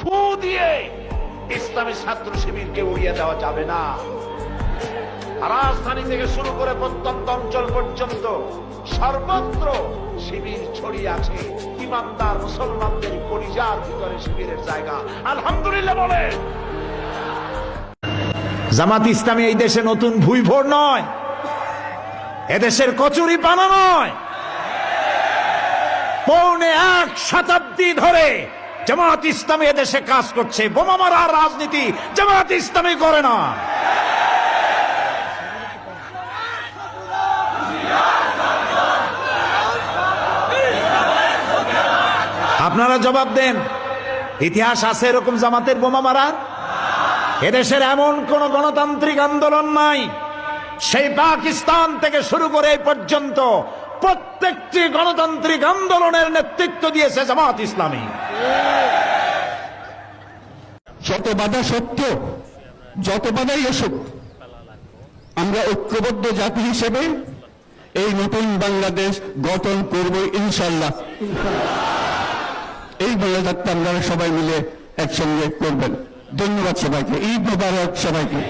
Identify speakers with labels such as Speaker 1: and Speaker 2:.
Speaker 1: ফু দিয়ে ইসলামী ছাত্র শিবিরকে উড়িয়ে দেওয়া যাবে না। রাজধানী থেকে শুরু করে প্রত্যন্ত অঞ্চল পর্যন্ত সর্বত্র শিবির ছড়িয়ে আছে। ইমানদার মুসলমানদের পরিজার ভিতরে শিবিরের জায়গা। আলহামদুলিল্লাহ বলে জামাত ইসলামী এই দেশে নতুন ভুই ভোর নয়। এদেশের কচুরি পানা নয়। পৌনে এক শতাব্দী ধরে জামাত ইসলামী এদেশে কাজ করছে। বোমা মারার রাজনীতি জামাত ইসলামী করে না। আপনারা জবাব দেন, ইতিহাস আছে এরকম জামাতের বোমা মারার? এদেশের এমন কোন গণতান্ত্রিক আন্দোলন নাই। সেই পাকিস্তান থেকে শুরু করে এই পর্যন্ত প্রত্যেকটি গণতান্ত্রিক আন্দোলনের নেতৃত্ব দিয়েছে জামাত ইসলামী।
Speaker 2: যত বাধা সত্ত্বেও যত বাধাই আসুক, আমরা ঐক্যবদ্ধ জাতি হিসেবে এই নতুন বাংলাদেশ গঠন করব ইনশাল্লাহ এই বাংলাদেশটা আপনারা সবাই মিলে একসঙ্গে করবেন। ধন্যবাদ সবাইকে। ঈদ মোবারক সবাইকে।